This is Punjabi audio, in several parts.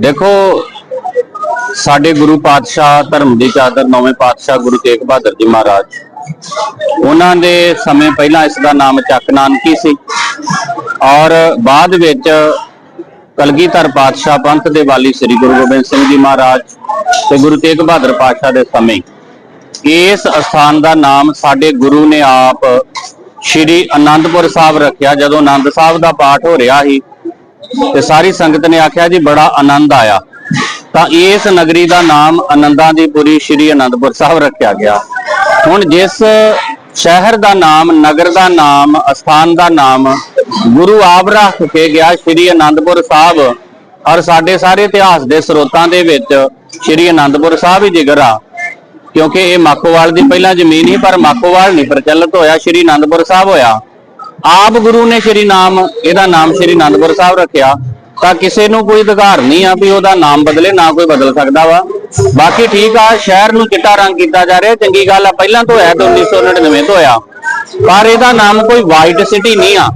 ਦੇਖੋ, ਸਾਡੇ ਗੁਰੂ ਪਾਤਸ਼ਾਹ ਧਰਮ ਦੀ ਚਾਦਰ ਨੌਵੇਂ ਪਾਤਸ਼ਾਹ ਗੁਰੂ ਤੇਗ ਬਹਾਦਰ ਜੀ ਮਹਾਰਾਜ। ਉਹਨਾਂ ਦੇ ਸਮੇਂ ਪਹਿਲਾਂ ਇਸ ਦਾ ਨਾਮ ਚੱਕ ਨਾਨਕੀ ਸੀ ਔਰ ਬਾਅਦ ਵਿੱਚ ਕਲਗੀਧਰ ਪਾਤਸ਼ਾਹ ਪੰਥ ਦੇ ਵਾਲੀ ਸ੍ਰੀ ਗੁਰੂ ਗੋਬਿੰਦ ਸਿੰਘ ਜੀ ਮਹਾਰਾਜ ਤੇ ਗੁਰੂ ਤੇਗ ਬਹਾਦਰ ਪਾਤਸ਼ਾਹ ਦੇ ਸਮੇਂ ਇਸ ਅਸਥਾਨ ਦਾ ਨਾਮ ਸਾਡੇ ਗੁਰੂ ਨੇ ਆਪ ਸ਼੍ਰੀ ਅਨੰਦਪੁਰ ਸਾਹਿਬ ਰੱਖਿਆ। ਜਦੋਂ ਆਨੰਦ ਸਾਹਿਬ ਦਾ ਪਾਠ ਹੋ ਰਿਹਾ ਸੀ ਤੇ ਸਾਰੀ ਸੰਗਤ ਨੇ ਆਖਿਆ ਜੀ ਬੜਾ ਆਨੰਦ ਆਇਆ। ਤਾਂ ਇਸ ਨਗਰੀ ਦਾ ਨਾਮ ਆਨੰਦਾਂ ਦੀ ਪੁਰੀ ਸ਼੍ਰੀ ਅਨੰਦਪੁਰ ਸਾਹਿਬ ਰੱਖਿਆ ਗਿਆ। ਹੁਣ ਜਿਸ ਸ਼ਹਿਰ ਦਾ ਨਾਮ, ਨਗਰ ਦਾ ਨਾਮ, ਅਸਥਾਨ ਦਾ ਨਾਮ ਗੁਰੂ ਆਪ ਰੱਖ ਕੇ ਗਿਆ ਸ਼੍ਰੀ ਅਨੰਦਪੁਰ ਸਾਹਿਬ, ਔਰ ਸਾਡੇ ਸਾਰੇ ਇਤਿਹਾਸ ਦੇ ਸਰੋਤਾਂ ਦੇ ਵਿੱਚ ਸ਼੍ਰੀ ਅਨੰਦਪੁਰ ਸਾਹਿਬ ਹੀ ਜਿਗਰ ਆ। ਕਿਉਂਕਿ ਇਹ ਮਾਖੋਵਾਲ ਦੀ ਪਹਿਲਾਂ ਜ਼ਮੀਨ ਹੀ ਪਰ ਮਾਖੋਵਾਲ ਨਹੀਂ ਪ੍ਰਚਲਿਤ ਹੋਇਆ, ਸ਼੍ਰੀ ਅਨੰਦਪੁਰ ਸਾਹਿਬ ਹੋਇਆ। ਆਪ ਗੁਰੂ ਨੇ ਸ਼੍ਰੀ ਨਾਮ, ਇਹਦਾ ਨਾਮ ਸ਼੍ਰੀ ਅਨੰਦਪੁਰ ਸਾਹਿਬ ਰੱਖਿਆ, ਤਾਂ ਕਿਸੇ ਨੂੰ ਕੋਈ ਅਧਿਕਾਰ ਨਹੀਂ ਆ ਵੀ ਉਹਦਾ ਨਾਮ ਬਦਲੇ, ਨਾ ਕੋਈ ਬਦਲ ਸਕਦਾ ਵਾ। ਬਾਕੀ ਠੀਕ ਆ, ਸ਼ਹਿਰ ਨੂੰ ਚਿੱਟਾ ਰੰਗ ਕੀਤਾ ਜਾ ਰਿਹਾ, ਚੰਗੀ ਗੱਲ ਆ, ਪਹਿਲਾਂ ਤੋਂ ਹੋਇਆ ਤੇ 1999 ਤੋਂ ਹੋਇਆ ਪਰ ਇਹਦਾ ਨਾਮ ਕੋਈ ਵਾਈਟ ਸਿਟੀ ਨਹੀਂ ਆ।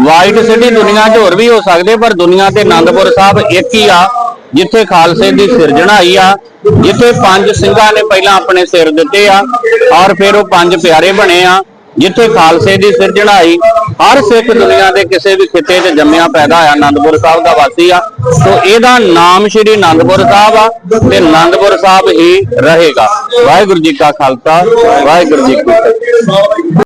ਵਾਈਟ ਸਿਟੀ ਦੁਨੀਆ 'ਚ ਹੋਰ ਵੀ ਹੋ ਸਕਦੇ, ਪਰ ਦੁਨੀਆ ਤੇ ਆਨੰਦਪੁਰ ਸਾਹਿਬ ਇੱਕ ਹੀ ਆ, ਜਿੱਥੇ ਖਾਲਸੇ ਦੀ ਸਿਰਜਣਾ ਆਈ ਆ, ਜਿੱਥੇ ਪੰਜ ਸਿੰਘਾਂ ਨੇ ਪਹਿਲਾਂ ਆਪਣੇ ਸਿਰ ਦਿੱਤੇ ਆ, ਔਰ ਫਿਰ ਉਹ ਪੰਜ ਪਿਆਰੇ ਬਣੇ ਆ। ਜਿੱਥੇ ਖਾਲਸੇ ਦੀ ਸਿਰਜਣਾ ਆਈ ਹਰ ਸਿੱਖ ਦੁਨੀਆ ਦੇ ਕਿਸੇ ਵੀ ਖਿੱਤੇ 'ਚ ਜੰਮਿਆ, ਪੈਦਾ ਹੋਇਆ ਆਨੰਦਪੁਰ ਸਾਹਿਬ ਦਾ ਵਾਸੀ ਆ। ਸੋ ਇਹਦਾ ਨਾਮ ਸ਼੍ਰੀ ਆਨੰਦਪੁਰ ਸਾਹਿਬ ਆ ਤੇ ਆਨੰਦਪੁਰ ਸਾਹਿਬ ਹੀ ਰਹੇਗਾ। ਵਾਹਿਗੁਰੂ ਜੀ ਕਾ ਖਾਲਸਾ, ਵਾਹਿਗੁਰੂ ਜੀ ਕੀ ਫਤਿਹ।